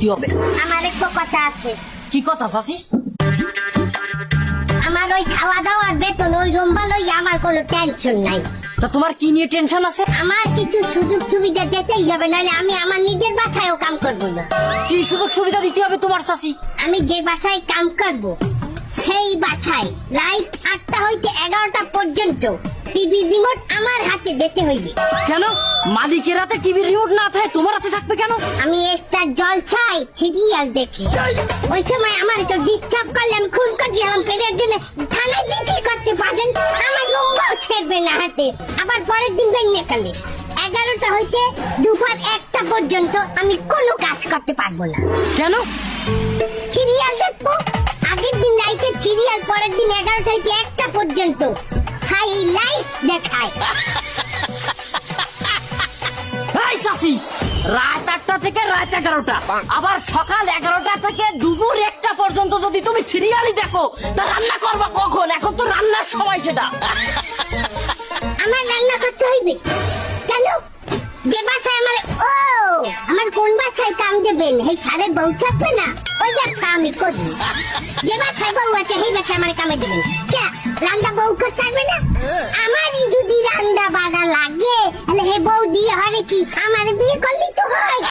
কি হবে আমার একটু কথা আছে। কি কথা চাচি? আমার ওই খাওয়া দাওয়ার বেতন ওই রুম্বা লই আমার কোনো টেনশন নাই। তা তোমার কি নিয়ে টেনশন আছে? আমার কিছু সুযোগ সুবিধা দিতেই হবে নাহলে আমি আমার নিজের বাসায়ও কাম করব না। কি সুযোগ সুবিধা দিতে হবে তোমার চাচি? আমি যে বাসায় কাম করব সেই বাসায় রাত আটটা হইতে এগারোটা পর্যন্ত টিভি রিমোট আমার হাতে দিতে হইবে। কেন? মালিকের হাতে টিভি রিমোট না থাকে তোমার হাতে থাকবে কেন? আমি সিরিয়াল দেখি। ওই সময় আমার তো ডিস্টার্ব করলে আমি খুন পেটের জন্য থানায় জিটি করতে পারেন আমার নম্বর ছেড়বে না হাতে। আবার পরের দিন কালে এগারোটা হইতে দুপুর একটা পর্যন্ত আমি কোনো কাজ করতে পারব না। কেন? সিরিয়াল দেখব? আগের দিন রাইতে সিরিয়াল পরের দিন এগারোটা হইতে একটা পর্যন্ত। হাইলাইট দেখায়। এই চাচি রাত একটা থেকে রাত এগারোটা। আবার সকাল এগারোটা থেকে দুপুর একটা পর্যন্ত যদি তুমি সিরিয়ালই দেখো তা রান্না করব কখন? এখন তো রান্নার সময় সেটা। আমার রান্না করতে হইবে। কেন? যে বাসায় আমার ও আমার কোন বাসায় কাম দেবেন? এই সারে বউ থাকবে না? ওই ব্যবসা আমি করি। যে বাসায় বউ আছে সেই ব্যবসা আমার কামে দেবেন। কে? রান্না বউ করতে পারবে না? আমারই যদি রান্না বাড়া লাগে তাহলে হে বউ দিয়ে হরে কি? আমার